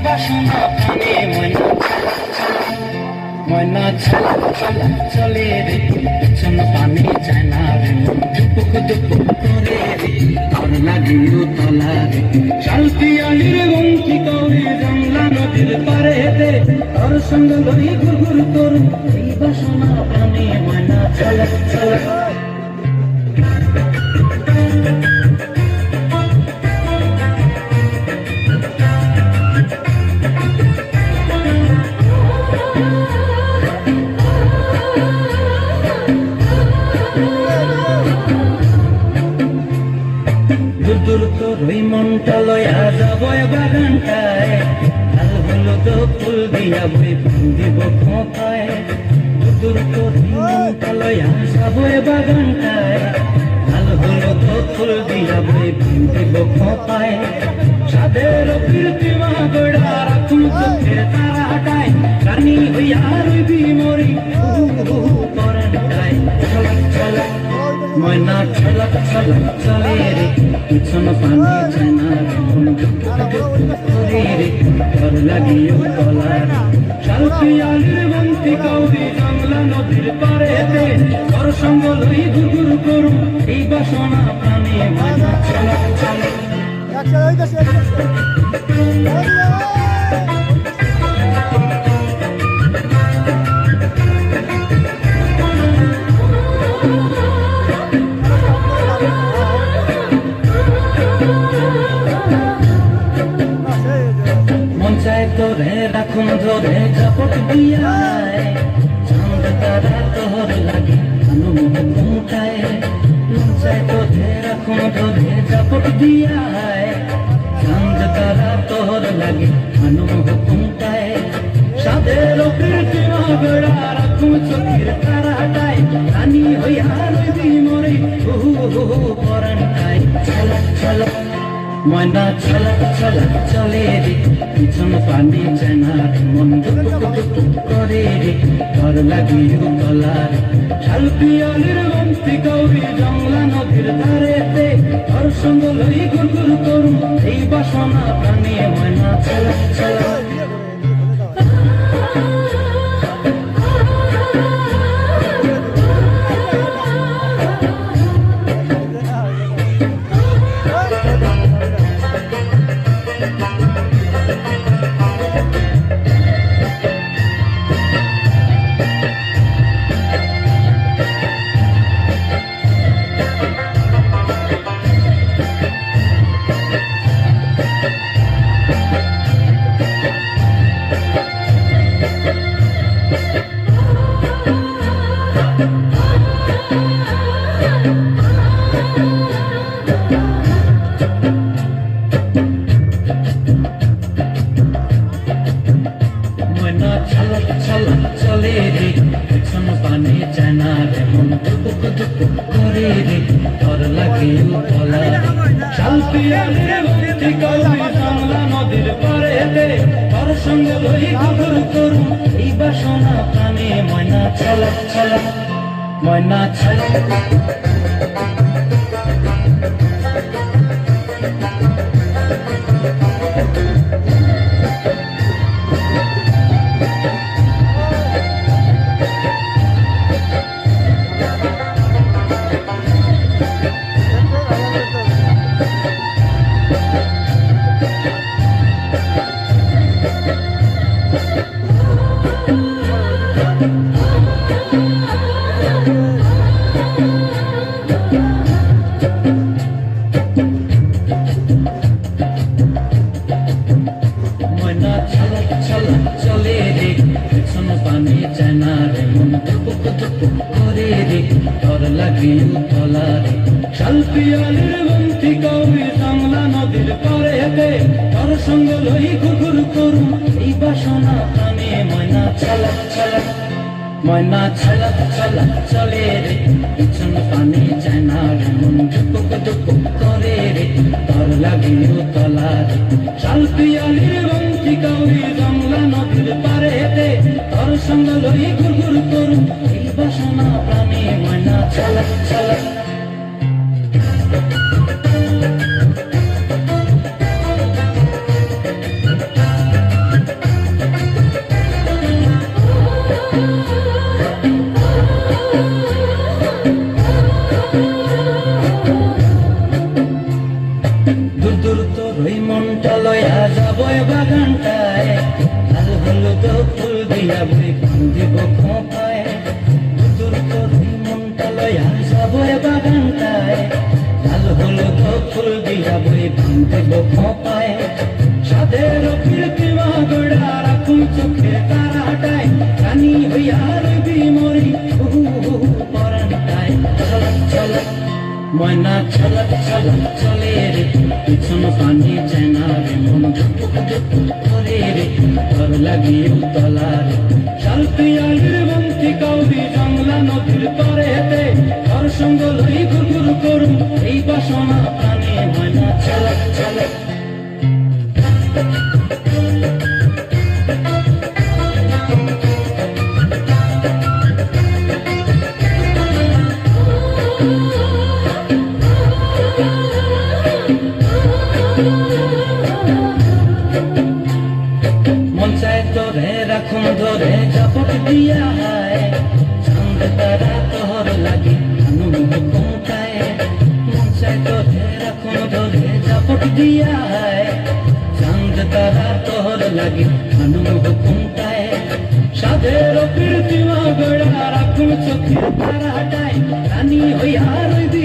এই বাসনা প্রাণে ময়না ময়না ছলক ছলক চলে রে কোন পানি জানা রে দুপুক দুপুক করে রে তোর লাগে তলা রে শালপিয়ালির বংশী কৌরি জংলা নদীর পারে দে তোর সঙ্গ লই গুরগুর তোর এই বাসনা প্রাণে ময়না ছলক ছলক খোঁপায় দূর দূর তোর ওই মনটা লয়া যাব বাগানটায় লাল হলো তো ফুল দিয়া বই দিব খোঁপায় সাদের কীর্তি মা গোড়া রাখুন চোখের তারা হাটায় রানী হইয়া রইবি মরি করেনটায় চলক চলক ময়না ছলক ছলক চলে রে পিছন পানি জানা রে রে ঘর লাগিও তলার শালপিয়ালির বন্তি কৌরি জংলা নদীর পারে দে ঘর সঙ্গ লই গুগুর করু এই বাসনা প্রাণে ময়না ছলক ছলক তারাটায় রানী হইয়া রইবি মরে হু হু হু পরানটায় ছলক ছলক ময়না ছলক ছলক চলে রে। পিছন পানি চেনার মন করে রে। ঘর লাগিও তলার শালপিয়ালির বন্তি গৌরী জংলা নদীর ধারেতে। ঘর সঙ্গ লই গুরগুর করুন এই বাসনা প্রাণে, ময়না ছলক ছলক করে রে ঘর লাগিও তলা শালপিয়ালির বন্তি গৌরী জংলা নদীর পারে দে ঘর সঙ্গে লই গুগুর করুন এই বাসনা প্রাণে ময়না ছলক ছলক ময়না ছলক করে রে, তোর লাগে তলা রে। শালপিয়ালির বন্তি কবি বাংলা নদীর পারে হেতে তোর সঙ্গ লই ঘুঘুর করু। এই বাসনা প্রাণে ময়না ছলক ছলক ময়না ছলক ছলক চলে রে। পিছন পানি চায় না রে, মন টুপুক টুপুক করে রে, তোর লাগে তলা সাদের গোড়া রাখুন চোখে তারাটায় রানী হইয়া রবি মরি উহু চলক চলক ময়না ছলক ছলক চলে রে, পিছন পানি চেনা রে, মন করে রে তোর লাগি উতলা রে। শালপিয়ালির বন্তি কৌদি জংলা নদীর পরে হেতে সঙ্গ লই ঘুরঘুর করুম এই বাসনা চাঁদ তারা তোহর লাগি অনুভব কমতায় মন চায় তোরে রাখুন ধরে ঝপট দিয়া হায় চাঁদ তারা তোহর লাগি অনুভব কমতায় সাধের কীর্তিমা গড়া রাখুন চোখে তারা হাটায় রানী হইয়া রইবি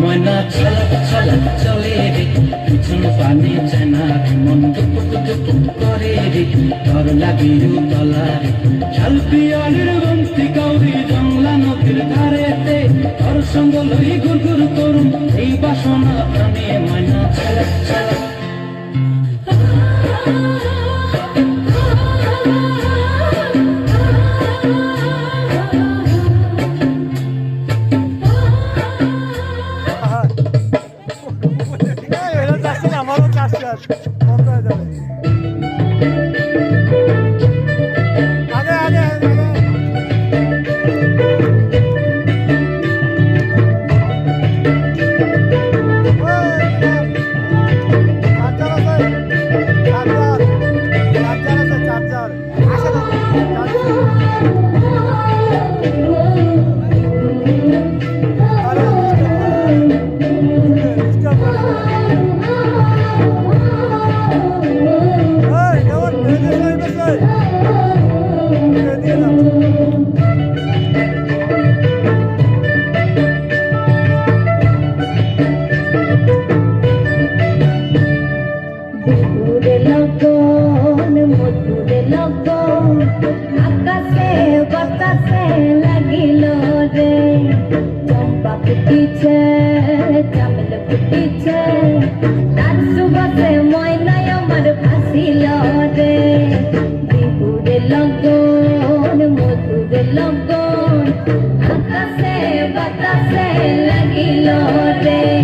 ময়না ছলক ছলক চলে রে, পিছন পানি চেনা মন টুপুক টুপুক করে রে তোর লাগি তলা রে। শালপিয়ালির বন্তি গৌরী জংলা নদীর ধারেতে তোর সঙ্গ লই গুর গুর করুম এই বাসনা প্রাণে। ময়না ছলক ছলক Yes. লগন, মধুরে লগন, আকাশে, বাতাসে লাগিল রে। চম্পা ফুটিছে, চামেল ফুটিছে, তার সুবাসে ময়নায় আমার ভাসিল রে। দুপুরে লগন, মধুরে লগন, আকাশে, বাতাসে লাগিল রে।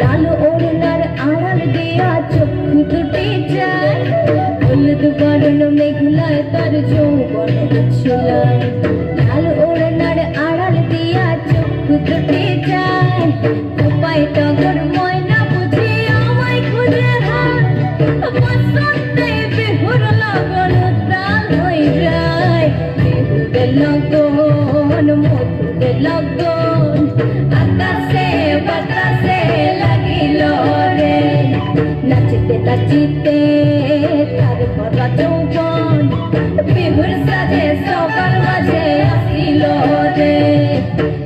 লাল ওড়নার আড়াল দিয়া চক্ষু দুটি চায় হলুদ বরণ মেঘলায় তার যৌবন উচ্ছলায় লাল ওড়নার আড়াল উপায় টগর ময়না বুঝি আমায় খুঁজে হাত বসন্তে যায় বিহুর লগন লগন আকাশে বাতাসে লাগিল রে নাচিতে নাচিতে তার ভরা যৌবন বিহুর সাজে সবার মাঝে আসিল রে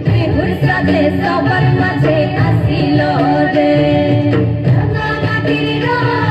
বিহুর সাজে সবার মাঝে আসিল রে রাঙা মাটির রঙিন